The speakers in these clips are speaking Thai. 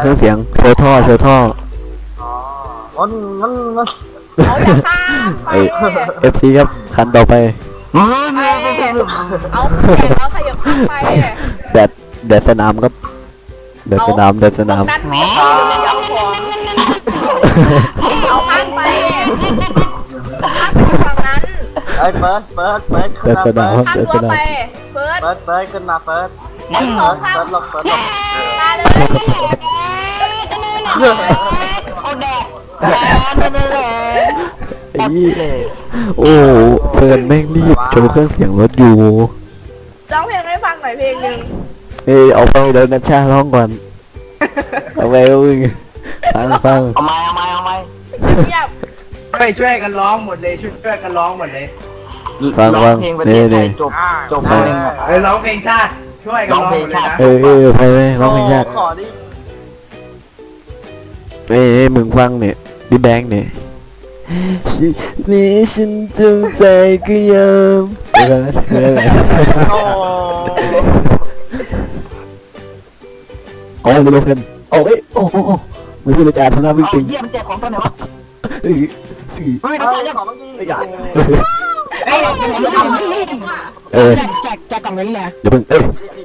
เครื่องเสียงโชว์ท่อโชว์ท่อมันมันมันเขาจะข้ามไปไอ้ FC ครับคันต่อไป เอาแข่งแล้วขยั บข้ามไปแดดแดดสนามครับแดดสนามแดดสนามนั่นไม่ใช่เรื่องของเอาข้ามไปข้ามไปฝั่งนั้นไอ้เฟิร์สเฟิร์สเฟิร์สแดขึ้นดมาสเฟินามร์สครับข้ามแดดสตัวนามไปเฟิร์สเฟิร์สเฟิร์สขึ้นมาเฟิร์สหนึ่งสเฟิอร์งสข้ามเฟิร์สหลบเฟิร์สหลบมาเลยไอ้ยี่โอ้โหเฟิร์นแม่งรีบโชว์เครื่องเสียงรถอยู่ร้องเพลงให้ฟั งหน่อยเพลงหนึ่งเอ้ยเอาไปเดินนัชชาร้องก่อนเอาไปเอามึงฟังฟังเอาไม้เอาไม้เอาไม้เงียบช่วยช่วยกันร้องหมดเลยช่วยช่วยกันร้องหมดเลยฟังฟังเพลงประนี่ศไทนี่ยจบจบเพลงอะ เออร้องเพลงชาติช่วยกันร้องหมดเลยนะ เออเออไปไหมร้องเพลงยากขอดิเอ้ยเอ้ยมึงฟังเนี่ยดิแบงค์เนี่ย นนี่ฉันจงใจก็ยอมเออเออโอ้โอ้ยไม่รู้เพื่อนโอ้ยโอ้โหมึงพูดจาทำหน้าวิ่งเอาปิงเยี่ยมแจกของตอนไหนวะเอ้ยสี่เฮ้ยน้ำตาจะของเมื่อกี้ไม่อยากเอ้ยเดี๋ยวผมจะทำ เออแจกแจกแจกกล่องเงินแหละเดี๋ยวเพิ่งเอ้ย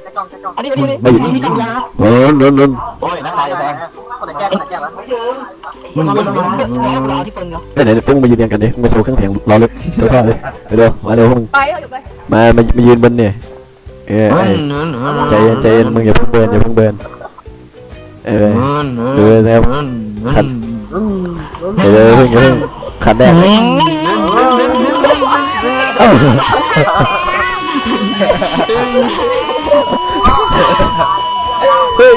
จะกล่องจะกล่องอันนี้อันนี้ไม่อยู่มีกล่องยาโอ้ยนนนนโอ้ยน้ำตาจะแพงคนไหนแก้คนไหนแก้วะมันมันมันรอที่เฟิร์นเนาะเอ้ยไหนพวกมึงมายืนเรียงกันดิมึงมาโชว์เครื่องเสียงรอเลยโชว์ท่อเลยไปเร็วมาเร็วพวกมึงไปเขาอยู่ไปมามามายืนบนเนี่ยเออไอ้ใจเย็นใจเย็นมึงอย่าเพิ่งเบิร์นอย่าเพิ่งเบิร์นเออเออแล้วคันเออเพิ่งอย่าเพิ่งคันแรก เลยเอ้าเฮ้ย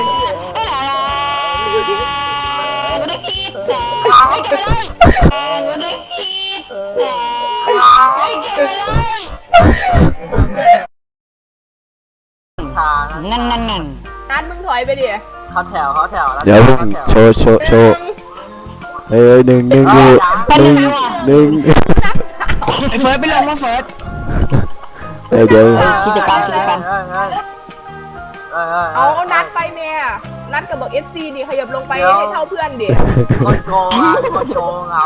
นั่นนั่นนั่นนัดมึงถอยไปดิเขาแถวเขาแถวเดี๋ยวเพิ่งโชว์โชว์โชว์เอ้ยหนึ่งหนึ่งหนึ่งหนึ่งหนึ่งไอ้เฟิร์สไปลงมาเฟิร์ส เอ้ยเดี๋ยวกิจกรรมกิจกรรมเอานัดไปแม่นัดกับบอกเอฟซีนี่ขยับลงไปให้เท่าเพื่อนดิคนโกงอะคนโกงเอา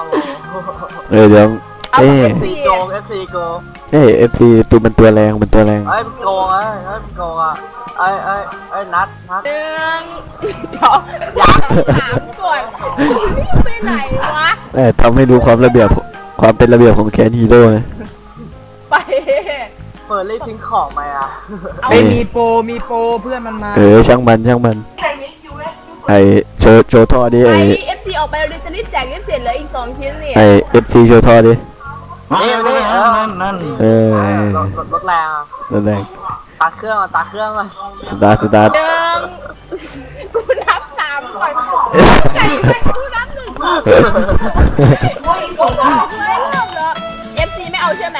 เอ้ยเดี๋ยวเอาเอ้บอกยเอฟซีโกงเอฟซีโกงเอ้ยเอฟซีตัวมันตัวแรงมันตัวแรงไอ้โกงไอ้ไอ้โกงอะไอ้ไอ้ไอ้นัดนัดหนึ่งเดี๋ยวอยากถามก่อนไปไหนวะเอ้ยทำให้ดูความระเบียบความเป็นระเบียบของแคนฮีโร่นะไป เปิดรีบทิ้งของมาอะไอ้ยมีโปรมีโปรเพื่อนมันมาเออช่างมันช่างมันไอโชว์โชว์ท่อดิไปไอเอฟซีออกไปเราจะรีบแจกรีบเสร็จเหลืออีกสองชิ้นนี่ไอเอฟซีโชว์ท่อดินี่นี่นั่นนั่นเออรถรถแรงนั่นแรงตาเครื่องอะตาเครื่องอะสตาร์ทสตาร์ทหนึ่งกูนับสามก่อนไก่แม่งกูนับหนึ่งก่อนโอ้ยกูบอกเลยเริ่มแล้วเอฟซีไม่เอาใช่ไหม